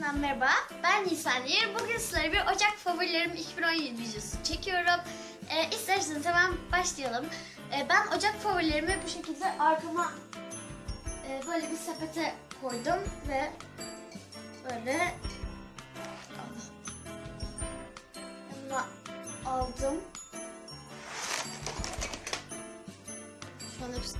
Herkese merhaba. Ben Nisan Yer. Bugün sizlere bir Ocak favorilerim 2017 videosu çekiyorum. Ee, isterseniz hemen başlayalım. Ee, ben Ocak favorilerimi bu şekilde arkama e, böyle bir sepete koydum ve böyle yanına aldım. An hepsi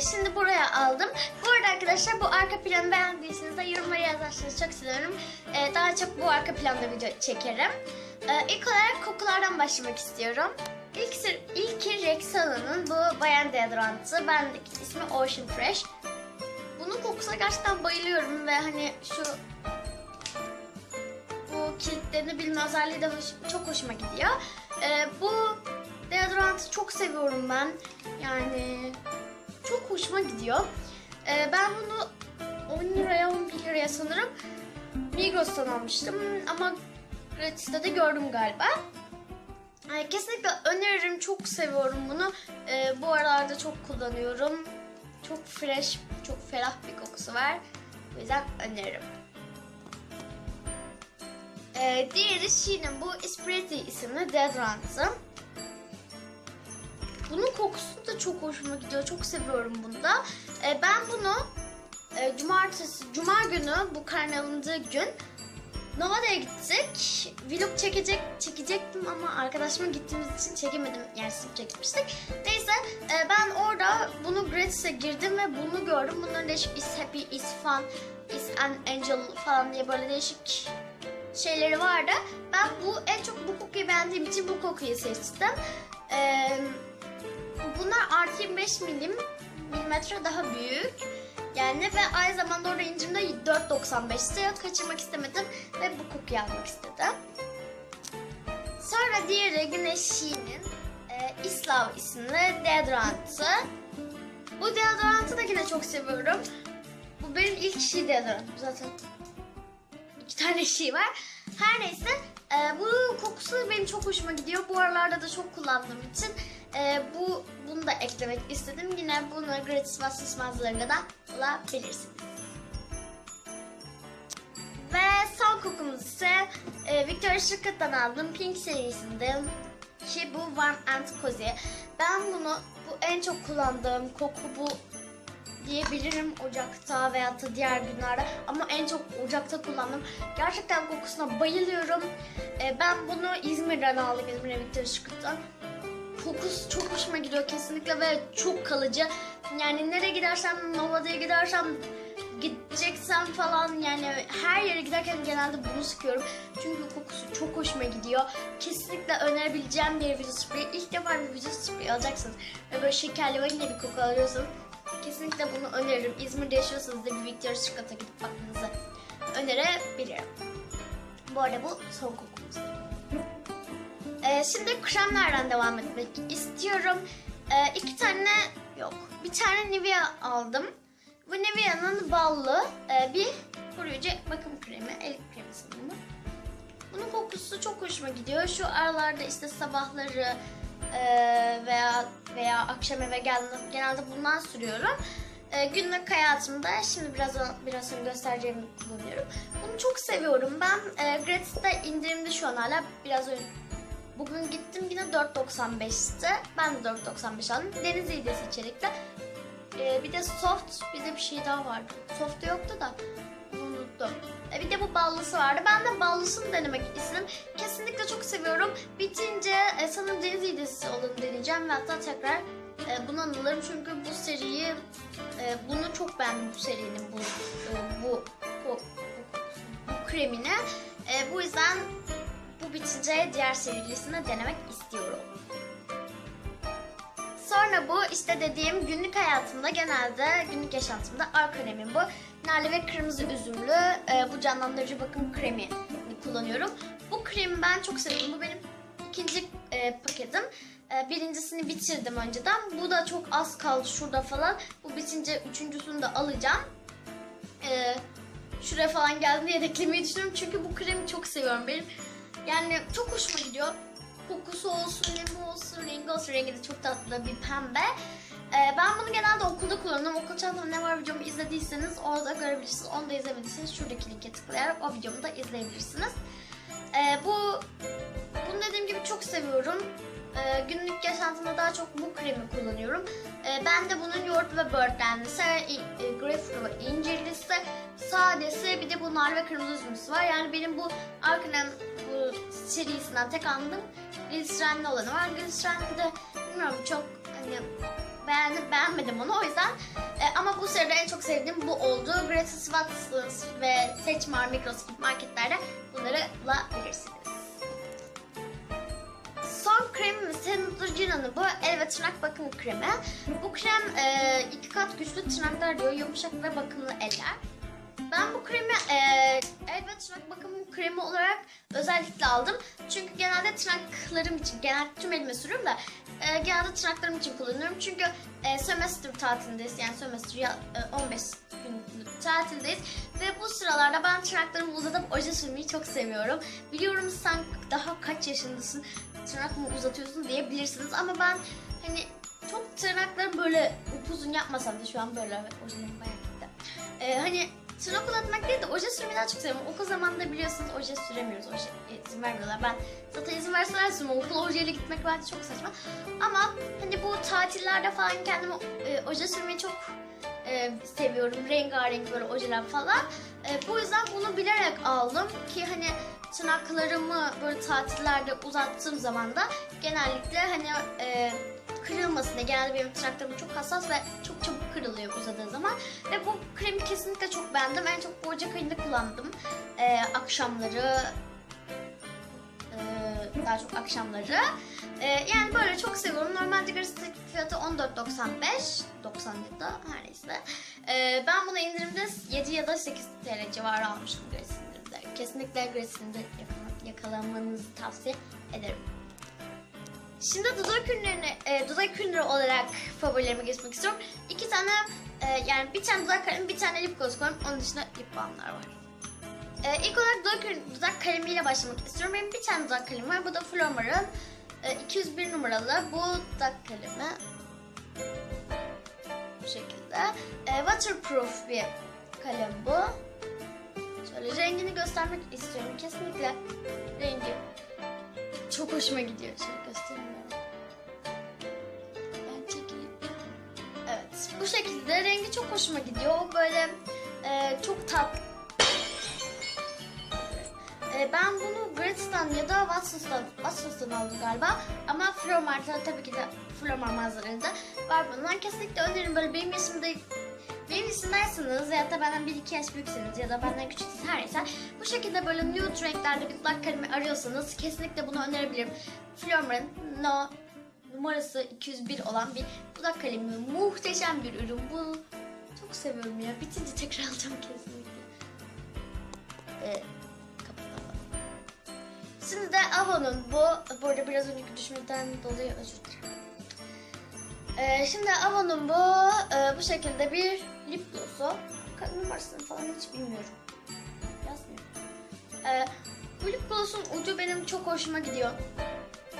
Ee, şimdi buraya aldım. Bu arada arkadaşlar bu arka planı beğendiyseniz de yorumlara yazarsanız çok sevinirim. Ee, daha çok bu arka planda video çekerim. Ee, ilk olarak kokulardan başlamak istiyorum. İlk, ilki Rexona'nın bu bayan deodorantı. Bendeki ismi Ocean Fresh. Bunun kokusuna gerçekten bayılıyorum ve hani şu bu kilitlerini bilme özelliği de hoş- çok hoşuma gidiyor. Ee, bu deodorantı çok seviyorum ben. Yani çok hoşuma gidiyor. Ee, ben bunu 10 liraya 11 liraya sanırım Migros'tan almıştım ama gratis'te de gördüm galiba. Ee, kesinlikle öneririm. Çok seviyorum bunu. Ee, bu aralarda çok kullanıyorum. Çok fresh, çok ferah bir kokusu var. O yüzden öneririm. Ee, diğeri Shein'in bu Espresso isimli deodorantı. Bunun kokusu çok hoşuma gidiyor. Çok seviyorum bunu da. Ee, ben bunu e, cumartesi, cuma günü bu karne alındığı gün Nova'ya gittik. Vlog çekecek çekecektim ama arkadaşıma gittiğimiz için çekemedim. Yani sırf çekmiştik. Neyse e, ben orada bunu gratis'e girdim ve bunu gördüm. Bunların değişik is happy, is fun, is an angel falan diye böyle değişik şeyleri vardı. Ben bu en çok bu kokuyu beğendiğim için bu kokuyu seçtim. Eee Bunlar artı 25 milim milimetre daha büyük. Yani ve aynı zamanda orada indirimde 4.95'ti. Kaçırmak istemedim ve bu kokuyu almak istedim. Sonra diğeri yine Shein'in e, Islav isimli deodorantı. Bu deodorantı da yine çok seviyorum. Bu benim ilk Shea deodorantım zaten. İki tane Shea var. Her neyse e, bu kokusu benim çok hoşuma gidiyor. Bu aralarda da çok kullandığım için e, bu bunu da eklemek istedim. Yine bunu gratis vasıfsız mağazalarında da bulabilirsiniz. Ve son kokumuz ise e, Victoria's Secret'tan aldığım Pink serisinde ki bu Warm and Cozy. Ben bunu bu en çok kullandığım koku bu diyebilirim Ocak'ta veya da diğer günlerde ama en çok Ocak'ta kullandım. Gerçekten kokusuna bayılıyorum. E, ben bunu İzmir'den aldım. İzmir'e Victoria's Secret'tan. Kokusu çok hoşuma gidiyor kesinlikle ve çok kalıcı. Yani nereye gidersem, Nova'ya gidersem, gideceksem falan yani her yere giderken genelde bunu sıkıyorum. Çünkü kokusu çok hoşuma gidiyor. Kesinlikle önerebileceğim bir vücut spreyi. İlk defa bir vücut spreyi alacaksınız ve böyle şekerli vanilya bir koku alıyorsanız kesinlikle bunu öneririm. İzmir'de yaşıyorsanız da bir Victoria's Secret'a gidip bakmanızı önerebilirim. Bu arada bu son kokumuz. Ee, şimdi kremlerden devam etmek istiyorum. Ee, iki tane yok. Bir tane Nivea aldım. Bu Nivea'nın ballı e, bir koruyucu bakım kremi. El kremi sanırım. Bunun kokusu çok hoşuma gidiyor. Şu aralarda işte sabahları e, veya veya akşam eve geldiğimde genelde bundan sürüyorum. E, günlük hayatımda şimdi biraz biraz sonra göstereceğimi kullanıyorum. Bunu çok seviyorum. Ben e, gratis'te indirimde şu an hala biraz önce Bugün gittim yine 4.95'ti. Ben de 4.95 aldım. Deniz iğdesi içerikli. Ee, bir de soft, bir de bir şey daha vardı. Soft yoktu da unuttum. Ee, bir de bu ballısı vardı. Ben de ballısını denemek istedim. Kesinlikle çok seviyorum. Bitince e, sanırım deniz iğdesi olanı deneyeceğim ve hatta tekrar e, bundan alırım. Çünkü bu seriyi, e, bunu çok beğendim bu serinin bu e, bu, bu, bu, bu kremini. E, bu yüzden bu bitince diğer serisini denemek istiyorum. Sonra bu işte dediğim günlük hayatımda genelde günlük yaşantımda ar kremim bu. Nane ve kırmızı üzümlü e, bu canlandırıcı bakım kremi kullanıyorum. Bu kremi ben çok seviyorum. Bu benim ikinci e, paketim. E, birincisini bitirdim önceden. Bu da çok az kaldı şurada falan. Bu bitince üçüncüsünü de alacağım. E, şuraya falan geldiğinde yedeklemeyi düşünüyorum. Çünkü bu kremi çok seviyorum. Benim yani çok hoşuma gidiyor. Kokusu olsun, nemi olsun, rengi olsun. Rengi de çok tatlı bir pembe. Ee, ben bunu genelde okulda kullanıyorum. Okul çantamda ne var videomu izlediyseniz orada görebilirsiniz. Onu da izlemediyseniz şuradaki linke tıklayarak o videomu da izleyebilirsiniz. Ee, bu bunu dediğim gibi çok seviyorum. Ee, günlük yaşantımda daha çok bu kremi kullanıyorum. Ee, ben de bunun yoğurt ve böğürtlenlisi, e, e, greyfurt ve incirlisi, sadesi bir de bu nar ve kırmızı üzümlüsü var. Yani benim bu Arkanen bu serisinden tek anladığım glisrenli olanı var. Glisrenli de bilmiyorum çok hani beğendim, beğenmedim onu o yüzden. E, ama bu seride en çok sevdiğim bu oldu. Greatest Watsons ve Seçmar Migros gibi marketlerde bunları bulabilirsiniz. Son kremimiz Neutrogena'nın bu el ve tırnak bakım kremi. Bu krem e, iki kat güçlü tırnaklar diyor, yumuşak ve bakımlı eller. Ben bu kremi e, el ve tırnak bakım kremi olarak özellikle aldım. Çünkü genelde tırnaklarım için, genel tüm elime sürüyorum da e, genelde tırnaklarım için kullanıyorum. Çünkü e, sömestr tatilindeyiz. Yani sömestr ya, e, 15 günlük tatildeyiz. Ve bu sıralarda ben tırnaklarımı uzatıp oje sürmeyi çok seviyorum. Biliyorum sen daha kaç yaşındasın, tırnak mı uzatıyorsun diyebilirsiniz. Ama ben hani çok tırnaklarım böyle upuzun yapmasam da şu an böyle evet ojelerim bayağı gitti. E, hani tırnak uzatmak değil de oje sürmeyi daha çok seviyorum. Okul zamanında biliyorsunuz oje süremiyoruz. Oje izin vermiyorlar. Ben zaten izin verseler sürmem. Okula ojeyle gitmek bence çok saçma. Ama hani bu tatillerde falan kendime e, oje sürmeyi çok e, seviyorum. Rengarenk böyle ojeler falan. E, bu yüzden bunu bilerek aldım ki hani tırnaklarımı böyle tatillerde uzattığım zaman da genellikle hani e, kırılmasın diye. Genelde benim tırnaklarım çok hassas ve çok çabuk kırılıyor uzadığı zaman. Ve bu kremi kesinlikle çok beğendim. En çok bu Ocak ayında kullandım. E, akşamları e, daha çok akşamları. E, yani böyle çok seviyorum. Normalde grafik fiyatı 14.95 90 ya da her neyse. E, ben bunu indirimde 7 ya da 8 TL civarı almıştım Grace indirimde. Kesinlikle Grace indirimde yakala- yakalamanızı tavsiye ederim. Şimdi dudak ürünlerine, e, dudak ürünleri olarak favorilerime geçmek istiyorum. Tane, e, yani bir tane dudak kalemi, bir tane lip gloss koyuyorum. Onun dışında lip balmlar var. E, ilk olarak dudak, dudak kalemiyle başlamak istiyorum. Benim bir tane dudak kalemim var. Bu da Flormar'ın e, 201 numaralı. Bu dudak kalemi bu şekilde. E, waterproof bir kalem bu. Şöyle rengini göstermek istiyorum. Kesinlikle rengi çok hoşuma gidiyor. Şöyle göstereyim Bu şekilde rengi çok hoşuma gidiyor. Böyle e, çok tatlı. E, ben bunu Gratis'tan ya da Watson's'tan, Watson's'tan aldım galiba. Ama Flomart'ta tabii ki de Flomar mağazalarında var bundan. Kesinlikle öneririm. Böyle benim yaşımda benim yaşımdaysanız ya da benden 1-2 yaş büyükseniz ya da benden küçükseniz her neyse bu şekilde böyle nude renklerde bir dudak kalemi arıyorsanız kesinlikle bunu önerebilirim. Flormar'ın No numarası 201 olan bir dudak kalemi. Muhteşem bir ürün. Bu çok seviyorum ya. Bitince tekrar alacağım kesinlikle. Ee. Şimdi de Avon'un bu, bu arada biraz önceki düşmeden dolayı özür dilerim. Ee, şimdi Avon'un bu e, bu şekilde bir lip glossu. Numarasını falan hiç bilmiyorum. Yazmıyor. Ee, bu lip gloss'un ucu benim çok hoşuma gidiyor.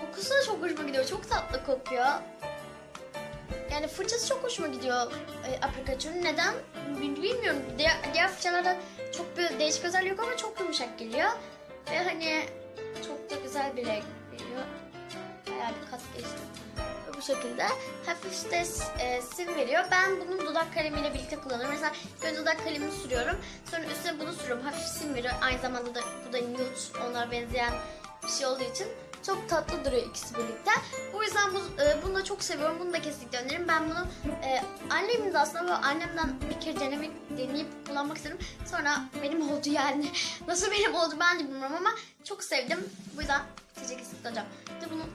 Kokusu da çok hoşuma gidiyor. Çok tatlı kokuyor. Yani fırçası çok hoşuma gidiyor e, aplikatörün. Neden? Bil- Bilmiyorum. Diğer, diğer fırçalarda çok bir değişik özelliği yok ama çok yumuşak geliyor. Ve hani çok da güzel bir renk veriyor. Bayağı bir kat geçti. Bu şekilde hafif de e, sim veriyor. Ben bunu dudak kalemiyle birlikte kullanıyorum. Mesela göz dudak kalemini sürüyorum. Sonra üstüne bunu sürüyorum. Hafif sim veriyor. Aynı zamanda da bu da nude. Onlara benzeyen bir şey olduğu için çok tatlı duruyor ikisi birlikte. Bu yüzden bu, e, bunu da çok seviyorum. Bunu da kesinlikle öneririm. Ben bunu e, annemin de aslında böyle annemden bir kere denemek, deneyip kullanmak istedim. Sonra benim oldu yani. Nasıl benim oldu ben de bilmiyorum ama çok sevdim. Bu yüzden içecek kesinlikle alacağım. Bir de bunun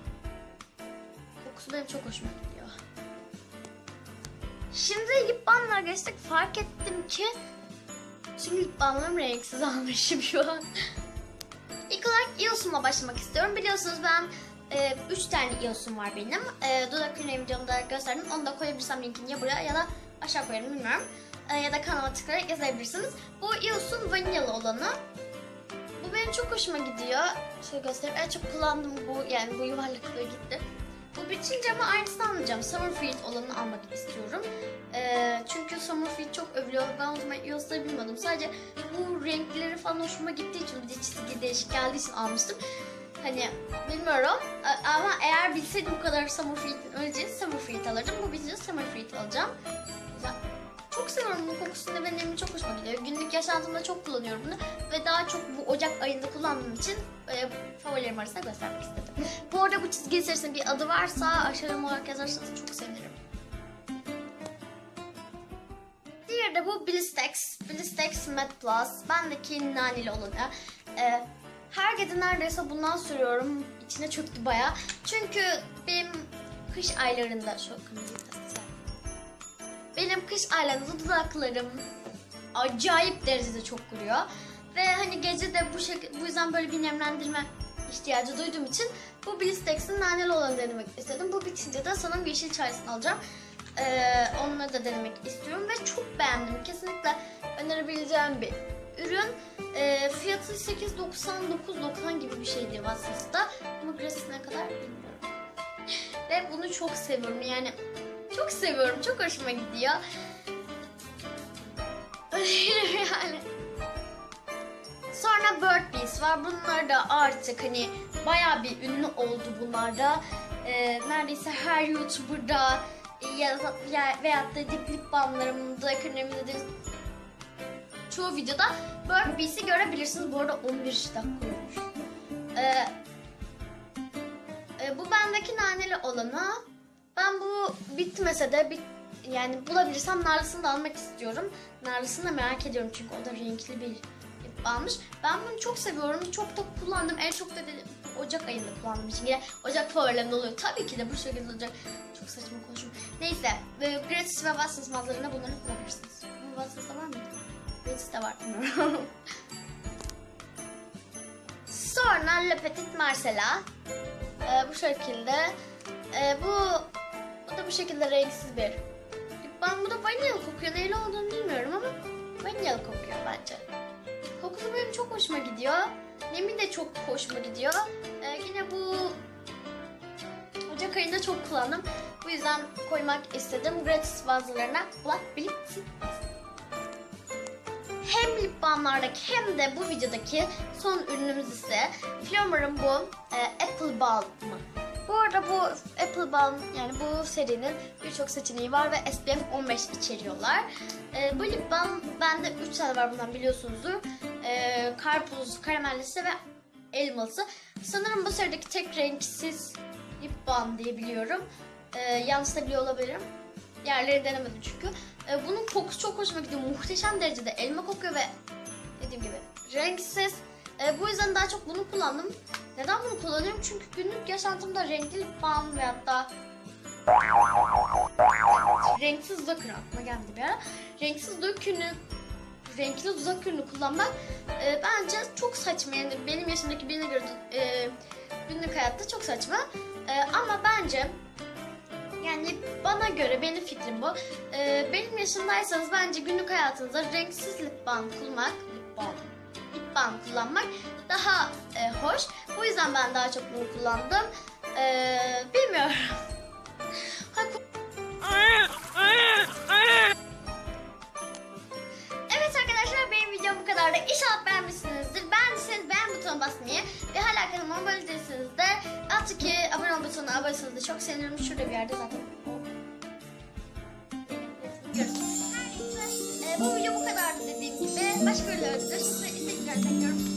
kokusu benim çok hoşuma gidiyor. Şimdi lip balmlara geçtik. Fark ettim ki tüm lip balmlarım renksiz almışım şu an. Olarak iosumla başlamak istiyorum. Biliyorsunuz ben 3 tane iosum var benim. E, dudak ürünü videomda gösterdim. Onu da koyabilirsem linkini ya buraya ya da aşağı koyarım bilmiyorum. E, ya da kanala tıklayarak yazabilirsiniz. Bu ios'un vanilyalı olanı. Bu benim çok hoşuma gidiyor. Şöyle göstereyim. En çok kullandığım bu yani bu yuvarlaklığı gitti. Bu bitince ama aynısını almayacağım. Summerfield olanı almak istiyorum. Ee, çünkü Summerfield çok övülüyor. Ben o zaman Yos'ları bilmiyordum. Sadece bu renkleri falan hoşuma gittiği için bir de çizgi değişik geldiği için almıştım. Hani bilmiyorum A- ama eğer bilseydim bu kadar Summerfield'in öleceğini Summerfield alırdım. Bu bitince Summerfield alacağım. Güzel. Çok seviyorum bu kokusunu ve nemi çok hoşuma gidiyor. Günlük yaşantımda çok kullanıyorum bunu ve daha çok bu Ocak ayında kullandığım için e, favorilerim arasında göstermek istedim. Bu arada bu çizgi serisinin bir adı varsa aşağıya olarak yazarsanız çok sevinirim. Diğeri de bu Blistex. Blistex Matte Plus. Bendeki naneli olanı. E, her gece neredeyse bundan sürüyorum. İçine çöktü baya. Çünkü benim kış aylarında şu göstereyim. Benim kış aylarında dudaklarım acayip derecede çok kuruyor. Ve hani gece de bu şekilde bu yüzden böyle bir nemlendirme ihtiyacı duyduğum için bu Blistex'in naneli olanı denemek istedim. Bu bitince de sanırım yeşil çaysını alacağım. Ee, onları da denemek istiyorum ve çok beğendim. Kesinlikle önerebileceğim bir ürün. Ee, fiyatı 8.99.90 gibi bir şeydi WhatsApp'ta. Ama gratis ne kadar bilmiyorum. Ve bunu çok seviyorum yani. Çok seviyorum. Çok hoşuma gidiyor. yani. Sonra Bird Bees var. Bunlar da artık hani bayağı bir ünlü oldu bunlar da. Ee, neredeyse her YouTuber'da ya, ya, veyahut da dip lip balmlarımda, kremimde de çoğu videoda Bird Bees'i görebilirsiniz. Bu arada 11 dakika olmuş. Ee, e, bu bendeki naneli olanı. Ben bu bitmese de bit, yani bulabilirsem narlısını da almak istiyorum. Narlısını da merak ediyorum çünkü o da renkli bir lip balmış. Ben bunu çok seviyorum. Çok da kullandım. En çok da dedim, Ocak ayında kullandım. Şimdi Ocak favorilerimde oluyor. Tabii ki de bu şekilde olacak. Çok saçma konuşum. Neyse. E, Gratis ve Watsons mağazalarında bunları bulabilirsiniz. Bu Watsons'ta var mı? Gratis'te var. bilmiyorum. Sonra Le Petit Marcella. E, bu şekilde. E, bu bu da bu şekilde renksiz bir balm. Bu da vanilyalı kokuyor. Neyle olduğunu bilmiyorum ama vanilyalı kokuyor bence. Kokusu benim çok hoşuma gidiyor. Nemi de çok hoşuma gidiyor. Ee, yine bu Ocak ayında çok kullandım. Bu yüzden koymak istedim. Gratis bazılarına bulabilirsiniz. Hem lip balmlardaki hem de bu videodaki son ürünümüz ise Flormar'ın bu e, Apple Balm'ı. Bu arada bu Apple Balm yani bu serinin birçok seçeneği var ve SPF 15 içeriyorlar. E, bu lip balm bende 3 tane var bundan biliyorsunuzdur. E, karpuz, karamellisi ve elmalısı. Sanırım bu serideki tek renksiz lip balm diye biliyorum. E, yanlış da biliyor olabilirim. Diğerleri denemedim çünkü. E, bunun kokusu çok hoşuma gidiyor. Muhteşem derecede elma kokuyor ve dediğim gibi renksiz. E, bu yüzden daha çok bunu kullandım. Neden bunu kullanıyorum? Çünkü günlük yaşantımda renkli balm ve hatta renksiz dudak ürünü aklıma geldi bir ara. Renksiz dudak ürünü, renkli dudak ürünü kullanmak e, bence çok saçma. Yani benim yaşımdaki birine göre e, günlük hayatta çok saçma. E, ama bence yani bana göre benim fikrim bu. E, benim yaşımdaysanız bence günlük hayatınızda renksiz lip balm kullanmak, lip balm, balm kullanmak daha e, hoş. Bu yüzden ben daha çok bunu kullandım. E, bilmiyorum. Evet arkadaşlar benim videom bu kadardı. İnşallah beğenmişsinizdir. Beğendiyseniz beğen butonuna basmayı ve hala kanalıma abone değilseniz de alttaki abone ol butonuna abone da çok sevinirim. Şurada bir yerde zaten e, bu video bu kadardı dediğim gibi. Başka videolarda I 儿